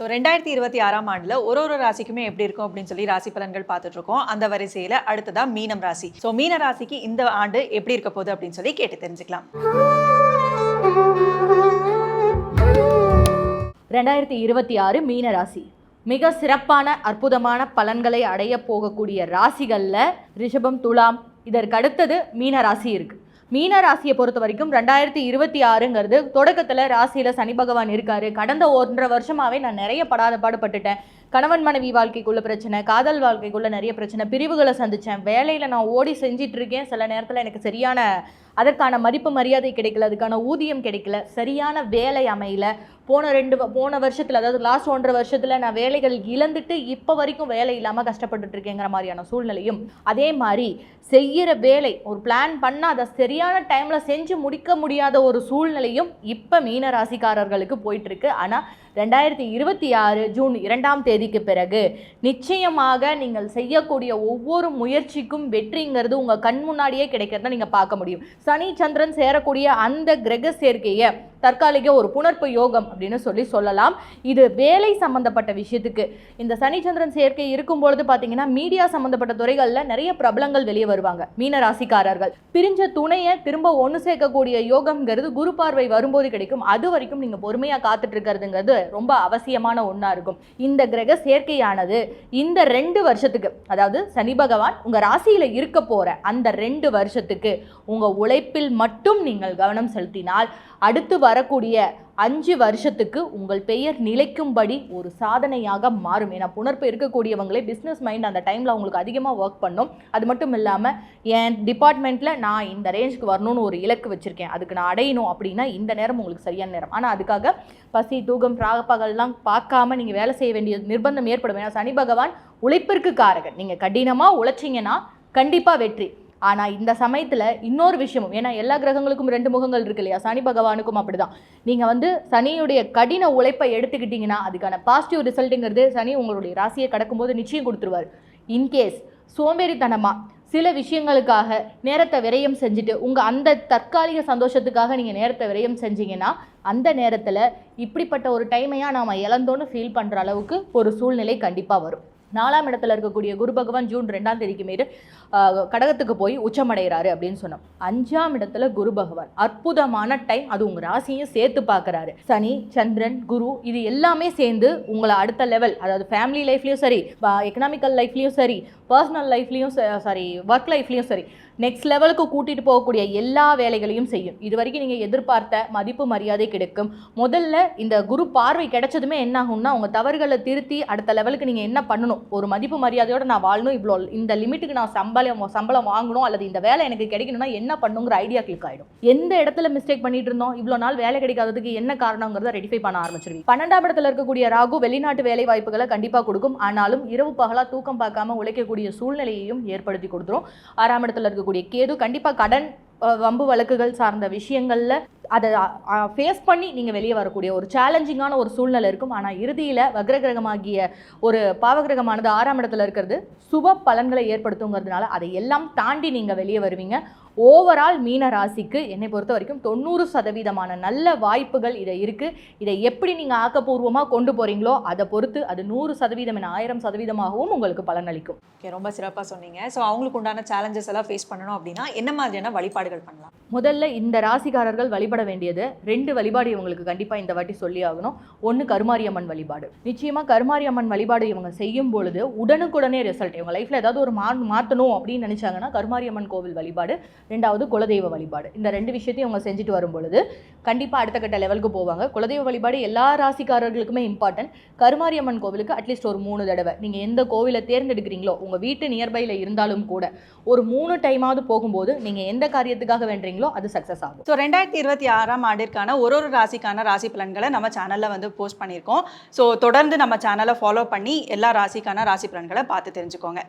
So ரெண்டாயிரத்தி இருபத்தி ஆறாம் ஆண்டில் ஒரு ஒரு ராசிக்குமே எப்படி இருக்கும் அப்படின்னு சொல்லி ராசி பலன்கள் பார்த்துட்டு இருக்கோம் அந்த வரிசையில் அடுத்ததா மீனம் ராசி. ஸோ மீன ராசிக்கு இந்த ஆண்டு எப்படி இருக்க போகுது அப்படின்னு சொல்லி கேட்டு தெரிஞ்சுக்கலாம். ரெண்டாயிரத்தி இருபத்தி ஆறு மீன ராசி. மிக சிறப்பான அற்புதமான பலன்களை அடைய போகக்கூடிய ராசிகளில் ரிஷபம் துலாம் இதற்கு அடுத்தது மீன ராசி இருக்கு. மீன ராசியை பொறுத்த வரைக்கும் ரெண்டாயிரத்தி இருபத்தி ஆறுங்கிறது தொடக்கத்தில் ராசியில் சனி பகவான் இருக்காரு. கடந்த ஒன்றரை வருஷமாகவே நான் நிறைய படாத பாடுபட்டுட்டேன். கணவன் மனைவி வாழ்க்கைக்குள்ள பிரச்சனை காதல் வாழ்க்கைக்குள்ள நிறைய பிரச்சனை பிரிவுகளை சந்தித்தேன் வேலையில் நான் ஓடி செஞ்சிட்டு இருக்கேன். சில நேரத்தில் எனக்கு சரியான அதற்கான மதிப்பு மரியாதை கிடைக்கல. அதுக்கான ஊதியம் கிடைக்கல. சரியான வேலை அமையல. போன ரெண்டு வ- போன வருஷத்தில் அதாவது லாஸ்ட் ஒன்றரை வருஷத்தில் நான் வேலைகள் இழந்துட்டு இப்போ வரைக்கும் வேலை இல்லாமல் கஷ்டப்பட்டுட்டு இருக்கேங்கிற மாதிரியான சூழ்நிலையும் அதே மாதிரி செய்கிற வேலை ஒரு பிளான் பண்ணால் அதை சரியான டைமில் செஞ்சு முடிக்க முடியாத ஒரு சூழ்நிலையும் இப்போ மீன ராசிக்காரர்களுக்கு போயிட்டுருக்கு ஆனால் ரெண்டாயிரத்தி இருபத்தி ஆறு ஜூன் இரண்டாம் தேதிக்கு பிறகு நிச்சயமாக நீங்கள் செய்யக்கூடிய ஒவ்வொரு முயற்சிக்கும் வெற்றிங்கிறது உங்கள் கண் முன்னாடியே கிடைக்கிறத நீங்கள் பார்க்க முடியும். சனி சந்திரன் சேரக்கூடிய அந்த கிரக சேர்க்கையை தற்காலிக ஒரு புணர்ப்பு யோகம் அப்படின்னு சொல்லி சொல்லலாம். இது வேலை சம்பந்தப்பட்ட விஷயத்துக்கு. இந்த சனிச்சந்திரன் சேர்க்கை இருக்கும் பொழுது பார்த்தீங்கன்னா மீடியா சம்பந்தப்பட்ட துறைகளில் நிறைய பிரபலங்கள் வெளியே வருவாங்க. மீன ராசிக்காரர்கள். பிரிஞ்ச துணையை திரும்ப ஒன்று சேர்க்கக்கூடிய யோகம்ங்கிறது குரு பார்வை வரும்போது கிடைக்கும். அது வரைக்கும் நீங்கள் பொறுமையாக காத்துட்டு இருக்கிறதுங்கிறது ரொம்ப அவசியமான ஒன்றா இருக்கும். இந்த கிரக சேர்க்கையானது இந்த ரெண்டு வருஷத்துக்கு அதாவது சனி பகவான் உங்கள் ராசியில் இருக்க போகிற அந்த ரெண்டு வருஷத்துக்கு உங்கள் உழைப்பில் மட்டும் நீங்கள் கவனம் செலுத்தினால் அடுத்து வரக்கூடிய அஞ்சு வருஷத்துக்கு உங்கள் பெயர் நிலைக்கும்படி ஒரு சாதனையாக மாறும். ஏன்னா புணர்ப்பு இருக்கக்கூடியவங்களே பிஸ்னஸ் மைண்ட் அந்த டைமில் அவங்களுக்கு அதிகமாக ஒர்க் பண்ணும். அது மட்டும் இல்லாமல் என் டிபார்ட்மெண்ட்டில் நான் இந்த ரேஞ்சுக்கு வரணும்னு ஒரு இலக்கு வச்சுருக்கேன். அதுக்கு நான் அடையணும் அப்படின்னா இந்த நேரம் உங்களுக்கு சரியான நேரம். ஆனால் அதுக்காக பசி தூக்கம் பிராகப்பகல்லாம் பார்க்காம நீங்கள் வேலை செய்ய வேண்டிய நிர்பந்தம் ஏற்படும். ஏன்னா சனி பகவான் உழைப்பிற்கு காரகன். நீங்கள் கடினமாக உழைச்சிங்கன்னா கண்டிப்பாக வெற்றி. ஆனால் இந்த சமயத்தில் இன்னொரு விஷயமும் ஏன்னா எல்லா கிரகங்களுக்கும் ரெண்டு முகங்கள் இருக்கு இல்லையா? சனி பகவானுக்கும் அப்படி தான் நீங்கள் வந்து சனியுடைய கடின உழைப்பை எடுத்துக்கிட்டிங்கன்னா அதுக்கான பாசிட்டிவ் ரிசல்ட்டுங்கிறது சனி உங்களுடைய ராசியை கடக்கும்போது நிச்சயம் கொடுத்துருவார். இன்கேஸ் சோம்பேறித்தனமாக சில விஷயங்களுக்காக நேரத்தை விரயம் செஞ்சுட்டு உங்கள் அந்த தற்காலிக சந்தோஷத்துக்காக நீங்கள் நேரத்தை விரயம் செஞ்சீங்கன்னா அந்த நேரத்தில் இப்படிப்பட்ட ஒரு டைமையாக நாம் இழந்தோன்னு ஃபீல் பண்ணுற அளவுக்கு ஒரு சூழ்நிலை கண்டிப்பாக வரும். நாலாம் இடத்துல இருக்கக்கூடிய குரு பகவான் ஜூன் ரெண்டாம் தேதிக்கு மீது கடகத்துக்கு போய் உச்சமடைகிறாரு அப்படின்னு சொன்னோம். அஞ்சாம் இடத்துல குரு பகவான். அற்புதமான டைம் அது உங்கள் ராசியும் சேர்த்து பார்க்குறாரு. சனி சந்திரன் குரு இது எல்லாமே சேர்ந்து உங்களை அடுத்த லெவல் அதாவது ஃபேமிலி லைஃப்லேயும் சரி எக்கனாமிக்கல் லைஃப்லையும் சரி பர்சனல் லைஃப்லயும் சாரி ஒர்க் லைஃப்லையும் சரி நெக்ஸ்ட் லெவலுக்கு கூட்டிகிட்டு போகக்கூடிய எல்லா வேலைகளையும் செய்யும். இது வரைக்கும் நீங்கள் எதிர்பார்த்த மதிப்பு மரியாதை கிடைக்கும். முதல்ல இந்த குரு பார்வை கிடைச்சதுமே என்ன ஆகும்னா உங்கள் தவறுகளை திருத்தி அடுத்த லெவலுக்கு நீங்கள் என்ன பண்ணணும்? ஒரு மதிப்பு மரியாதையோட நான் வாழணும் இவ்வளோ இந்த லிமிட்டுக்கு நான் சம்பளம் சம்பளம் வாங்கணும் அல்லது இந்த வேலை எனக்கு கிடைக்கணும்னா என்ன பண்ணுங்கிற ஐடியா கிளிக் ஆயிடும். எந்த இடத்துல மிஸ்டேக் பண்ணிட்டு இருந்தோம் இவ்வளோ நாள் வேலை கிடைக்காததுக்கு என்ன காரணங்கிறத ரெடிஃபை பண்ண ஆரம்பிச்சிருவீங்க. பன்னெண்டாம் இடத்துல இருக்கக்கூடிய ராகு வெளிநாட்டு வேலை வாய்ப்புகளை கண்டிப்பாக கொடுக்கும். ஆனாலும் இரவு பகலாக தூக்கம் பார்க்காம உழைக்கக்கூடிய சூழ்நிலையையும் ஏற்படுத்தி கொடுத்துரும். ஆறாம் இடத்துல இருக்கக்கூடிய கேது கண்டிப்பாக கடன் வம்பு வழக்குகள் சார்ந்த விஷயங்களில் அதை ஃபேஸ் பண்ணி நீங்கள் வெளியே வரக்கூடிய ஒரு சேலஞ்சிங்கான ஒரு சூழ்நிலை இருக்கும். ஆனால் இறுதியில் வக்ரகிரகமாகிய ஒரு பாவகிரகமானது ஆறாம் இடத்துல இருக்கிறது. சுப பலன்களை ஏற்படுத்துங்கிறதுனால அதை எல்லாம் தாண்டி நீங்கள் வெளியே வருவீங்க. ஓவரால் மீன ராசிக்கு என்னை பொறுத்த வரைக்கும் தொண்ணூறு சதவீதமான நல்ல வாய்ப்புகள் இதை இருக்குது இதை எப்படி நீங்கள் ஆக்கப்பூர்வமாக கொண்டு போகிறீங்களோ அதை பொறுத்து அது நூறு சதவீதம் என ஆயிரம் சதவீதமாகவும் உங்களுக்கு பலனளிக்கும் ஓகே ரொம்ப சிறப்பாக சொன்னீங்க. ஸோ அவங்களுக்கு உண்டான சேலஞ்சஸ் எல்லாம் ஃபேஸ் பண்ணணும் அப்படின்னா என்ன மாதிரியான வழிபாடுகள் பண்ணலாம்? முதல்ல இந்த ராசிக்காரர்கள் வழிபட வேண்டியது ரெண்டு வழிபாடு இவங்களுக்கு கண்டிப்பாக இந்த வாட்டி சொல்லி ஆகணும். ஒன்று கருமாரியம்மன் வழிபாடு. நிச்சயமாக கருமாரியம்மன் வழிபாடு இவங்க செய்யும் பொழுது உடனுக்குடனே ரிசல்ட் இவங்க லைஃப்பில் ஏதாவது ஒரு மா மாற்றணும் அப்படின்னு நினச்சாங்கன்னா கருமாரியம்மன் கோவில் வழிபாடு ரெண்டாவது குலதெய்வ வழிபாடு. இந்த ரெண்டு விஷயத்தையும் இவங்க செஞ்சுட்டு வரும் பொழுது கண்டிப்பாக அடுத்த கட்ட லெவலுக்கு போவாங்க. குலதெய்வ வழிபாடு எல்லா ராசிக்காரர்களுக்குமே இம்பார்ட்டன்ட் கருமாரியம்மன் கோவிலுக்கு அட்லீஸ்ட் ஒரு மூணு தடவை. நீங்கள் எந்த கோவிலை தேர்ந்தெடுக்கிறீங்களோ உங்கள் வீட்டு நியர்பையில் இருந்தாலும் கூட ஒரு மூணு டைமாவது போகும்போது நீங்கள் எந்த காரியத்துக்காக வேண்டுறீங்களோ அது சக்ஸஸ் ஆகும். ஸோ ரெண்டாயிரத்தி இருபத்தி ஆறாம் ஆண்டிற்கான ஒரு ஒரு ராசிக்கான ராசி பலன்களை நம்ம சேனலில் வந்து போஸ்ட் பண்ணியிருக்கோம். ஸோ தொடர்ந்து நம்ம சேனலை ஃபாலோ பண்ணி எல்லா ராசிக்கான ராசி பலன்களை பார்த்து தெரிஞ்சுக்கோங்க.